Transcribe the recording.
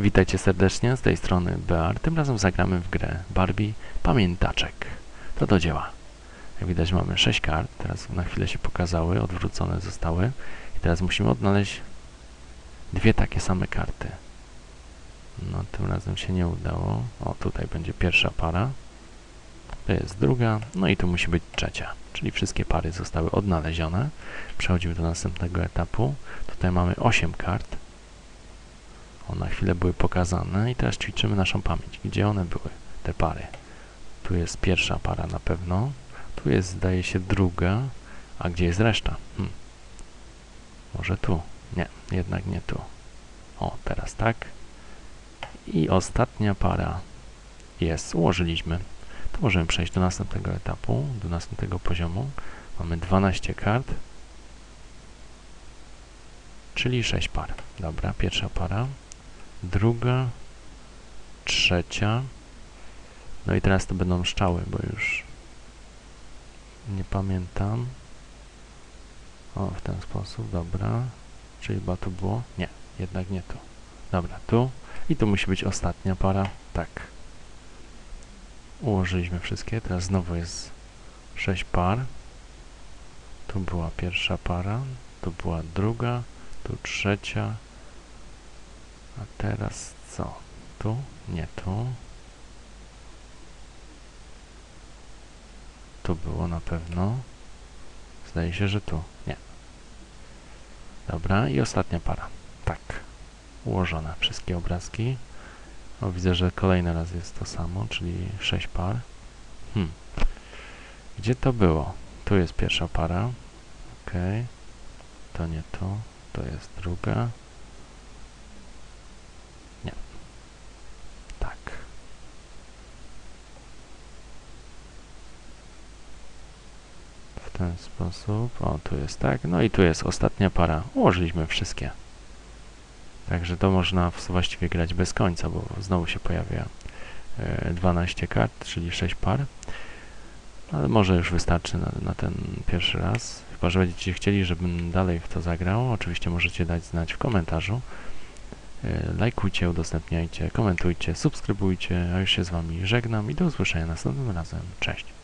Witajcie serdecznie, z tej strony Bear. Tym razem zagramy w grę Barbie Pamiętaczek. To do dzieła. Jak widać mamy 6 kart, teraz na chwilę się pokazały, odwrócone zostały. I teraz musimy odnaleźć dwie takie same karty. No, tym razem się nie udało. O, tutaj będzie pierwsza para. To jest druga, no i tu musi być trzecia. Czyli wszystkie pary zostały odnalezione. Przechodzimy do następnego etapu. Tutaj mamy 8 kart. Na chwilę były pokazane i teraz ćwiczymy naszą pamięć. Gdzie one były, te pary? Tu jest pierwsza para na pewno. Tu jest, zdaje się, druga. A gdzie jest reszta? Hm. Może tu? Nie, jednak nie tu. O, teraz tak. I ostatnia para jest. Ułożyliśmy. To możemy przejść do następnego etapu, do następnego poziomu. Mamy 12 kart, czyli 6 par. Dobra, pierwsza para druga, trzecia. No i teraz to będą szczały, bo już nie pamiętam. O, w ten sposób, dobra. Czyli chyba tu było? Nie, jednak nie tu. Dobra, tu. I tu musi być ostatnia para. Tak. Ułożyliśmy wszystkie. Teraz znowu jest 6 par. Tu była pierwsza para. Tu była druga. Tu trzecia. A teraz co? Tu? Nie tu. Tu było na pewno. Zdaje się, że tu. Nie. Dobra, i ostatnia para. Tak. Ułożone wszystkie obrazki. O, widzę, że kolejny raz jest to samo, czyli 6 par. Hmm. Gdzie to było? Tu jest pierwsza para. Ok. To nie tu. To jest druga. Tak. W ten sposób. O, tu jest tak. No i tu jest ostatnia para. Ułożyliśmy wszystkie. Także to można właściwie grać bez końca, bo znowu się pojawia e, 12 kart, czyli 6 par. Ale może już wystarczy na, na ten pierwszy raz. Chyba, że będziecie chcieli, żebym dalej w to zagrał. Oczywiście możecie dać znać w komentarzu. E, Lajkujcie, udostępniajcie, komentujcie, subskrybujcie, a już się z Wami żegnam i do usłyszenia następnym razem. Cześć!